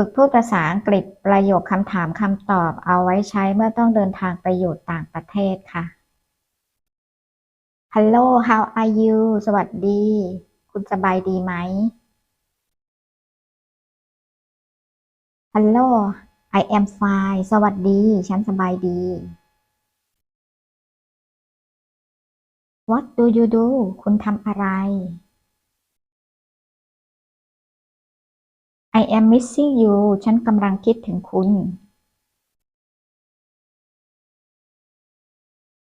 ฝึกพูดภาษาอังกฤษประโยคคำถามคำตอบเอาไว้ใช้เมื่อต้องเดินทางไปอยู่ต่างประเทศค่ะ Hello how are you สวัสดี คุณสบายดีไหม Hello I am fine สวัสดี ฉันสบายดี What do you do คุณทำอะไร I am missing you ฉันกำลังคิดถึงคุณ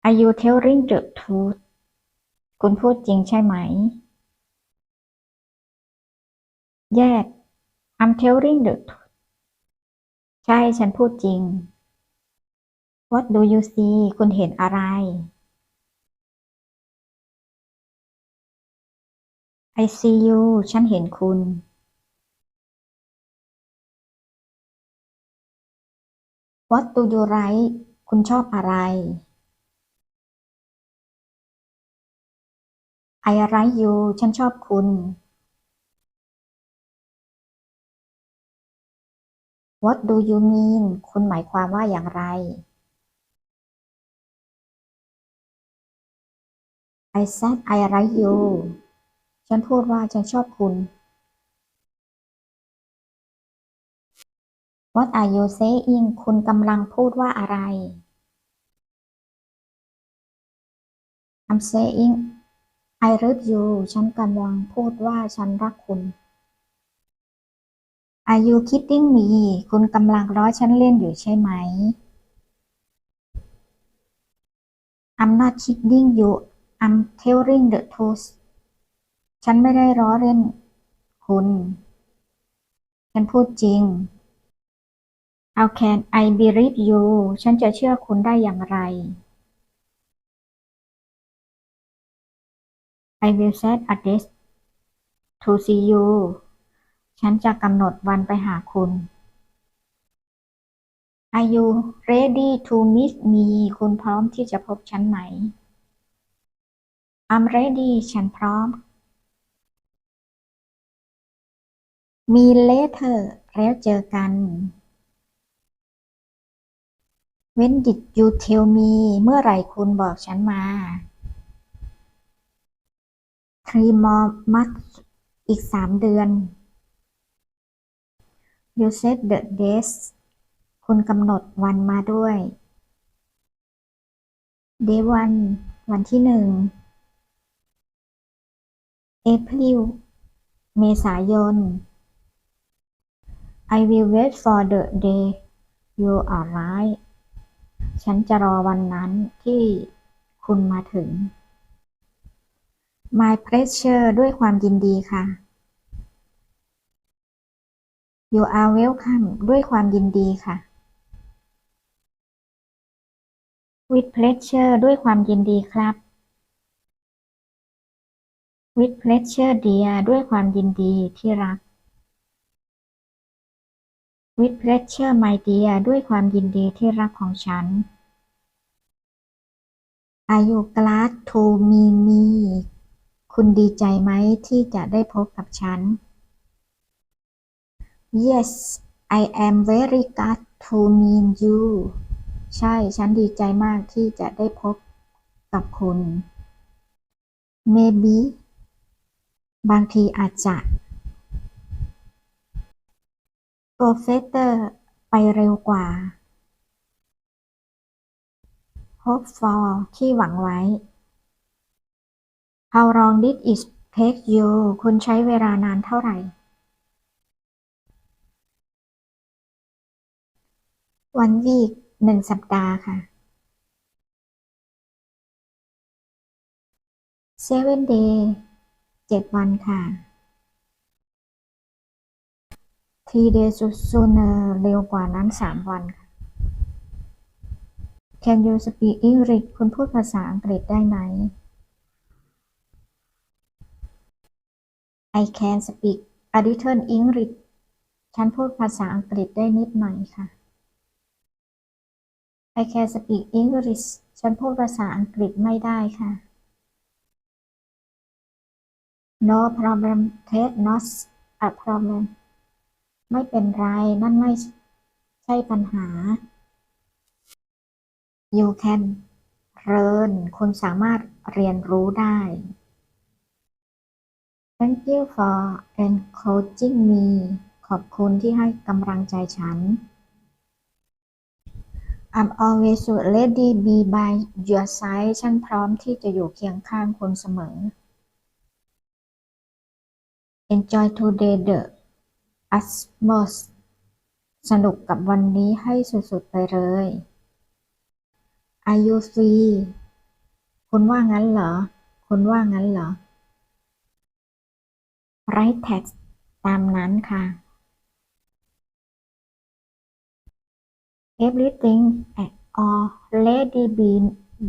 Are you telling the truth คุณพูดจริงใช่ไหม Yes I'm telling the truth ใช่ ฉันพูดจริง What do you see คุณเห็นอะไร I see you ฉันเห็นคุณ What do you like คุณชอบอะไร I like you ฉันชอบคุณ What do you mean คุณหมายความว่าอย่างไร I said I like you ฉันพูดว่าฉันชอบคุณ What are you saying คุณกำลังพูดว่าอะไร I'm saying I love you ฉันกำลังพูดว่าฉันรักคุณ Are you kidding me คุณกำลังล้อฉันเล่นอยู่ใช่ไหม I'm not kidding you I'm telling the truth ฉันไม่ได้ล้อเล่นคุณ ฉันพูดจริง How can I believe you ฉันจะเชื่อคุณได้อย่างไร I will set a date to see you ฉันจะกำหนดวันไปหาคุณ Are you ready to meet me คุณพร้อมที่จะพบฉันไหม I'm ready ฉันพร้อม มี later แล้วเจอกัน When did you tell me เมื่อไหร่คุณบอกฉันมา Three more months อีกสามเดือน You set the dates คุณกำหนดวันมาด้วย Day one วันที่หนึ่ง April เมษายน I will wait for the day you arrive ฉันจะรอวันนั้นที่คุณมาถึง My pleasure ด้วยความยินดีค่ะ You are welcome ด้วยความยินดีค่ะ With pleasure ด้วยความยินดีครับ With pleasure dear ด้วยความยินดีที่รัก With pleasure my dear ด้วยความยินดีที่รักของฉัน Are you glad to meet me คุณดีใจไหมที่จะได้พบกับฉัน Yes I am very glad to meet you ใช่ ฉันดีใจมากที่จะได้พบกับคุณ Maybe บางทีอาจจะ รเฟสเตอร์ไปเร็วกว่า hope for ที่หวังไว้ how long did it take you คุณใช้เวลานานเท่าไหร่ one week หนึ่งสัปดาห์ค่ะ seven day เจ็ดวันค่ะ Three days sooner เร็วกว่านั้นสามวัน Can you speak English คุณพูดภาษาอังกฤษได้ไหม I can speak a little English ฉันพูดภาษาอังกฤษได้นิดหน่อยค่ะ I can speak English ฉันพูดภาษาอังกฤษไม่ได้ค่ะ No problem that's not a problem ไม่เป็นไร นั่นไม่ใช่ปัญหา You can learn คุณสามารถเรียนรู้ได้ Thank you for encouraging me ขอบคุณที่ให้กำลังใจฉัน I'm always ready be by your side ฉันพร้อมที่จะอยู่เคียงข้างคุณเสมอ Enjoy today the utmost สนุกกับวันนี้ให้สุด ๆ ไปเลย Are you free คุณว่างั้นเหรอ คุณว่างั้นเหรอ Right text ตามนั้นค่ะ Everything already been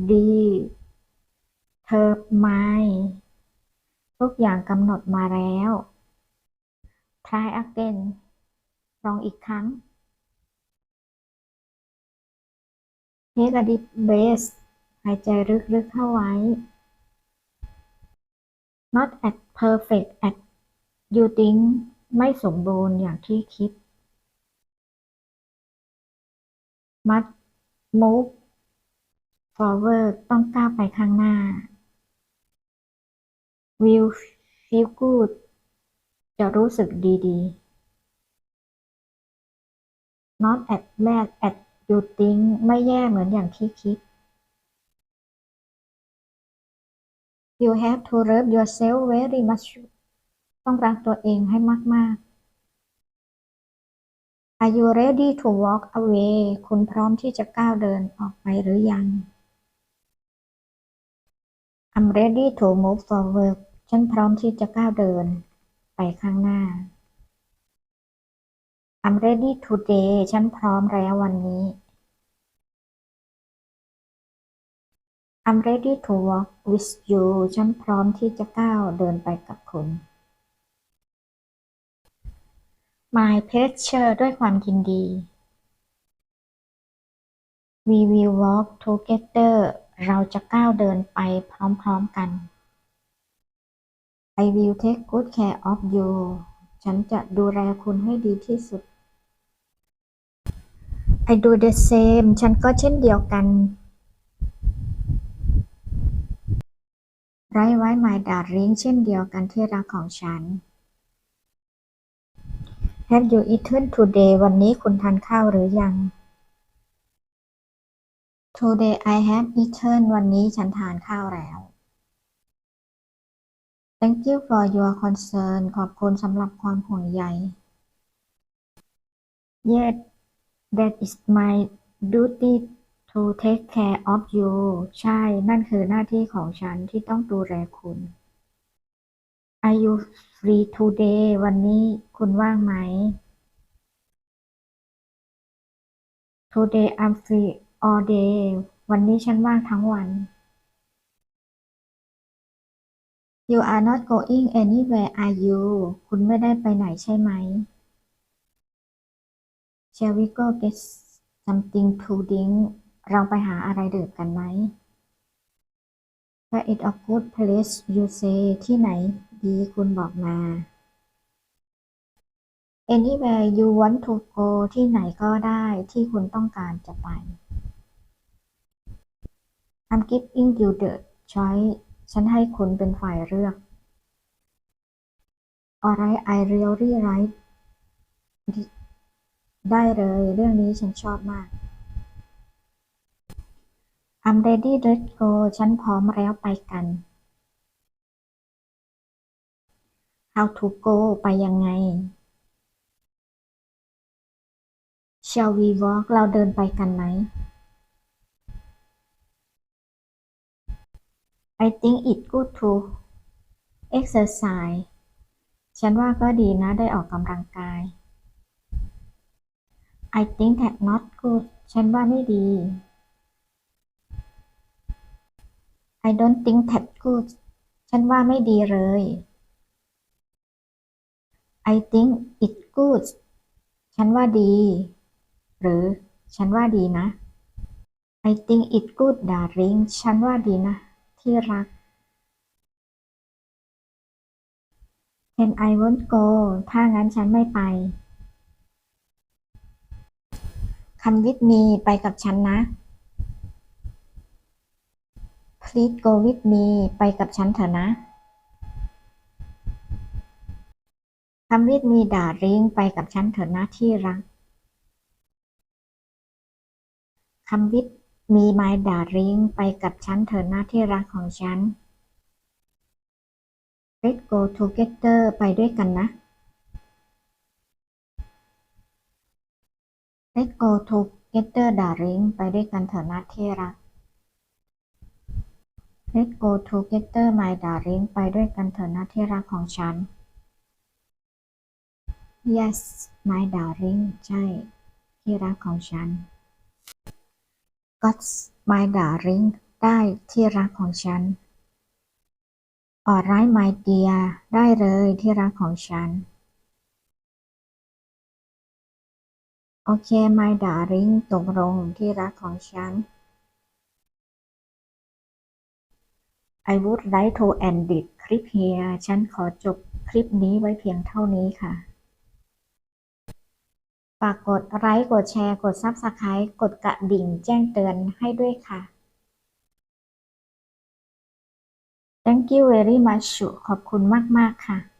determined ทุกอย่างกำหนดมาแล้ว Try again ลองอีกครั้ง Take a deep breath หายใจลึกๆเข้าไว้ Not as perfect as you think ไม่สมบูรณ์อย่างที่คิด Must move forward ต้องก้าวไปข้างหน้า Will feel good จะรู้สึกดีๆ Not as bad as you think ไม่แย่เหมือนอย่างที่คิด You have to love yourself very much ต้องรักตัวเองให้มาก ๆ Are you ready to walk away คุณพร้อมที่จะก้าวเดินออกไปหรือยัง I'm ready to move forward ฉันพร้อมที่จะก้าวเดิน ไปข้างหน้า I'm ready today ฉันพร้อมแล้ววันนี้ I'm ready to walk with you ฉันพร้อมที่จะก้าวเดินไปกับคุณ My pleasure ด้วยความยินดี We will walk together เราจะก้าวเดินไปพร้อมๆกัน I will take good care of you ฉันจะดูแลคุณให้ดีที่สุด I do the same ฉันก็เช่นเดียวกัน ไรไว้ my darling เช่นเดียวกันที่รักของฉัน Have you eaten today วันนี้คุณทานข้าวหรือยัง Today I have eaten วันนี้ฉันทานข้าวแล้ว Thank you for your concern ขอบคุณสำหรับความห่วงใย Yes that is my duty to take care of you ใช่ นั่นคือหน้าที่ของฉันที่ต้องดูแลคุณ Are you free today วันนี้คุณว่างไหม Today I'm free all day วันนี้ฉันว่างทั้งวัน You are not going anywhere are you คุณไม่ได้ไปไหนใช่ไหม Shall we go get something to drink เราไปหาอะไรดื่มกันไหม Where is a good place you say ที่ไหนดีคุณบอกมา Anywhere you want to go ที่ไหนก็ได้ที่คุณต้องการจะไป I'm giving you the choice ฉันให้คุณเป็นฝ่ายเลือก Alright I really like ได้เลย เรื่องนี้ฉันชอบมาก I'm ready let's go ฉันพร้อมแล้วไปกัน How to go ไปยังไง Shall we walk เราเดินไปกันไหม I think it good to exercise ฉันว่าก็ดีนะได้ออกกำลังกาย I think that not good ฉันว่าไม่ดี I don't think that good ฉันว่าไม่ดีเลย I think it good ฉันว่าดี หรือ ฉันว่าดีนะ I think it good darling ฉันว่าดีนะ ที่รัก and I won't go ถ้างั้นฉันไม่ไป Come with me ไปกับฉันนะ Please go with me ไปกับฉันเถอะนะ Come with me darling ไปกับฉันเถอะนะที่รัก Come with มีไมดาริงไปกับฉันเถอดหน้าที่รักของฉัน Let's go together ไปด้วยกันนะ Let's go together darling ไปด้วยกันเถอดนะที่รัก Let's go together my darling ไปด้วยกันเถอดนะที่รักของฉัน Yes my darling ใช่ ที่รักของฉัน God's my darling ได้ที่รักของฉัน Alright my dear ได้เลยที่รักของฉัน โอเค my darling ตกลงที่รักของฉัน I would like to end it คลิป here ฉันขอจบคลิปนี้ไว้เพียงเท่านี้ค่ะากกดไลค์กดแชร์กด Subscribe กดกระดิ่งแจ้งเตือนให้ด้วยค่ะ Thank you very much ขอบคุณมาก ๆ ค่ะ